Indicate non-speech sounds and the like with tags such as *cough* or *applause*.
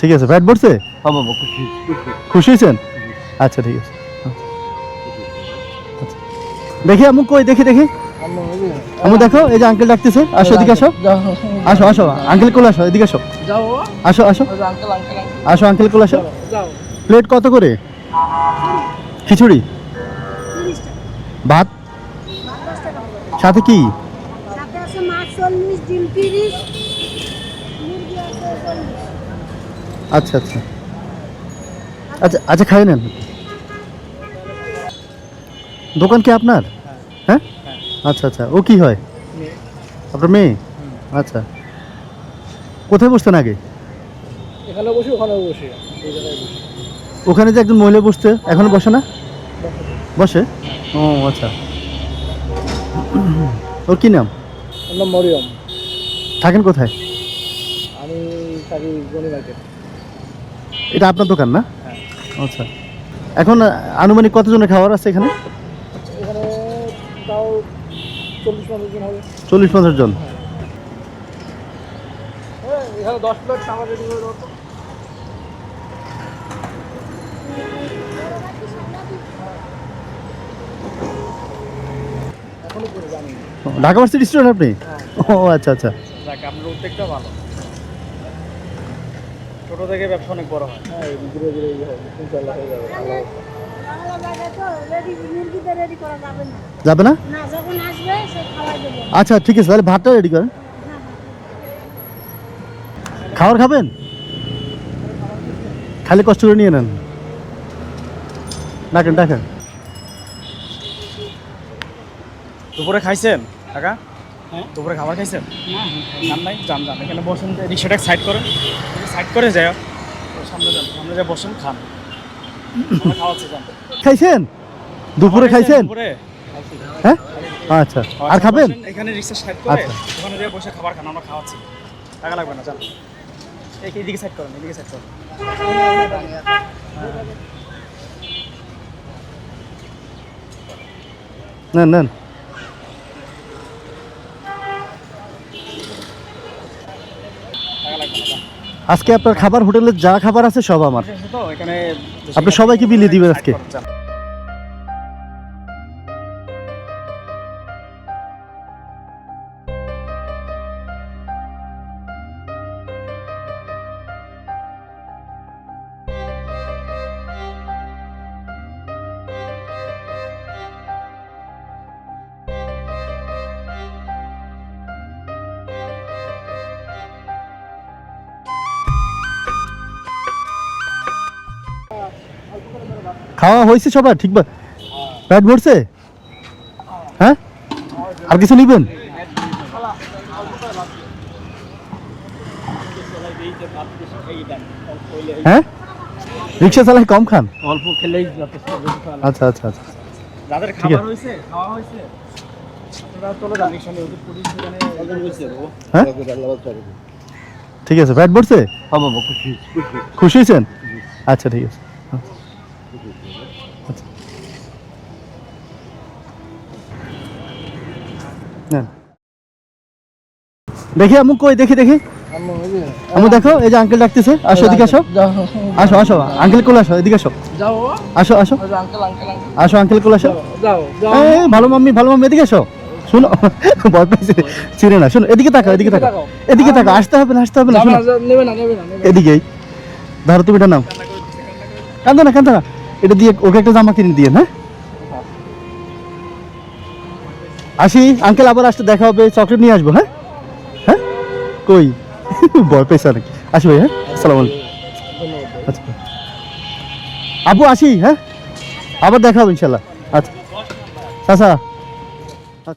ঠিক আছে ফ্যাট পড়ছে খুশি হয়েছেন? আচ্ছা ঠিক আছে। আচ্ছা। দেখি আমি কই দেখি দেখি। আমু দেখো এই যে আঙ্কেল ডাকতেছে। আসো এদিকে আসো। আসো আসো আঙ্কেল কোলে আসো এদিকে আসো। আসো আসো। আসো আঙ্কেল কোলে আসো। প্লেট কত করে? খিচুড়ি? ভাত? সাথে কি? আচ্ছা আচ্ছা। আচ্ছা আচ্ছা খাই নেন। দোকান কি আপনার? হ্যাঁ। আচ্ছা আচ্ছা। ও কি হয়? আপনার মেয়ে? আচ্ছা। কোথায় বসতেন আগে? এখানে বসি ওখানে বসি। ওখানে যে একজন মহিলা বসতে এখনও বসে না? বসে? ও আচ্ছা। ওর কি নাম? নাম মরিয়ম। থাকেন কোথায়? আমি থাকি মার্কেট। এটা আপনার দোকান না? হ্যাঁ। আচ্ছা। এখন আনুমানিক কতজনের খাবার আছে এখানে? চল্লিশ পঞ্চাশ জন হ্যাঁ। ঢাকা ভার্সিটি স্টুডেন্ট আপনি? ও আচ্ছা আচ্ছা। ভালো। ছোট থেকে ব্যবসা অনেক বড় হয়। হ্যাঁ ধীরে ধীরে ইনশাল্লাহ হয়ে যাবে যাবে না। যাবে না? না যখন আসবে সে খাওয়াই দেবো। আচ্ছা ঠিক আছে তাহলে ভাতটা রেডি করেন। খাবার খাবেন? খালি কষ্ট করে নিয়ে নেন। ডাকেন ডাকেন। দুপুরে খাইছেন কাকা? হ্যাঁ? দুপুরে খাবার খাইছেন? নাম নাই যান যান। এখানে বসেন রিক্সাটা সাইড করেন। সাইড করে যায় সামনে যান সামনে যা বসেন খান। খাওয়াচ্ছি যান। খাইছেন? দুপুরে খাইছেন দুপুরে? হ্যাঁ? আচ্ছা। আর খাবেন? এখানে রিক্সা সাইড করে আচ্ছা। ওখানে যেয়ে বসে খাবার খান আমরা খাওয়াচ্ছি। টাকা লাগবে না যান। এই এদিকে সাইড করেন এদিকে সাইড করেন। নেন নেন টাকা লাগবে না যান আজকে আপনার খাবার হোটেলে যা খাবার আছে সব আমার আপনি সবাইকে বিলিয়ে দিবেন আজকে? খাওয়া হয়েছে সবার? ঠিক পেট ভরছে? হ্যাঁ? আর কিছু নিবেন? হ্যাঁ? রিক্সা চালাই কম খান? অল্প খেলেই আচ্ছা আচ্ছা আচ্ছা। যাদের ঠিক খাবার আছে। হয়েছে খাওয়া হয়েছে। হ্যাঁ? ঠিক আছে পেট ভরছে? হ্যাঁ খুশি হয়েছেন? আচ্ছা ঠিক আছে। দেখি আমু কই দেখি দেখি। আমু দেখো এই যে আঙ্কেল ডাকতেছে। আসো এদিকে আসো। আসো আসো আঙ্কেল কোলে আসো এদিকে আসো। আসো আসো। আসো আঙ্কেল কোলে আসো। ভালো মাম্মি ভালো মাম্মি এদিকে আসো। শুনো ভয় পাইছে। চিনে না শুনো এদিকে তাকাও এদিকে তাকাও। এদিকে তাকাও আসতে হবে না আসতে হবে না শুনো। এদিকেই। ধরো তুমি এটা নাও। কান্দো না কান্দো না। এটা দিয়ে ওকে একটা জামা কিনে দিয়ে হ্যাঁ আসি আঙ্কেল আবার আসতে দেখা হবে চকলেট নিয়ে আসব হ্যাঁ? হ্যাঁ? কই? *laughs* বয় পেয়েছে অনেক। আসি ভাই হ্যাঁ? আলাইকুম। আচ্ছা। আবু আসি হ্যাঁ? আবার দেখা হবে, ইনশাল্লাহ। আচ্ছা। চাচা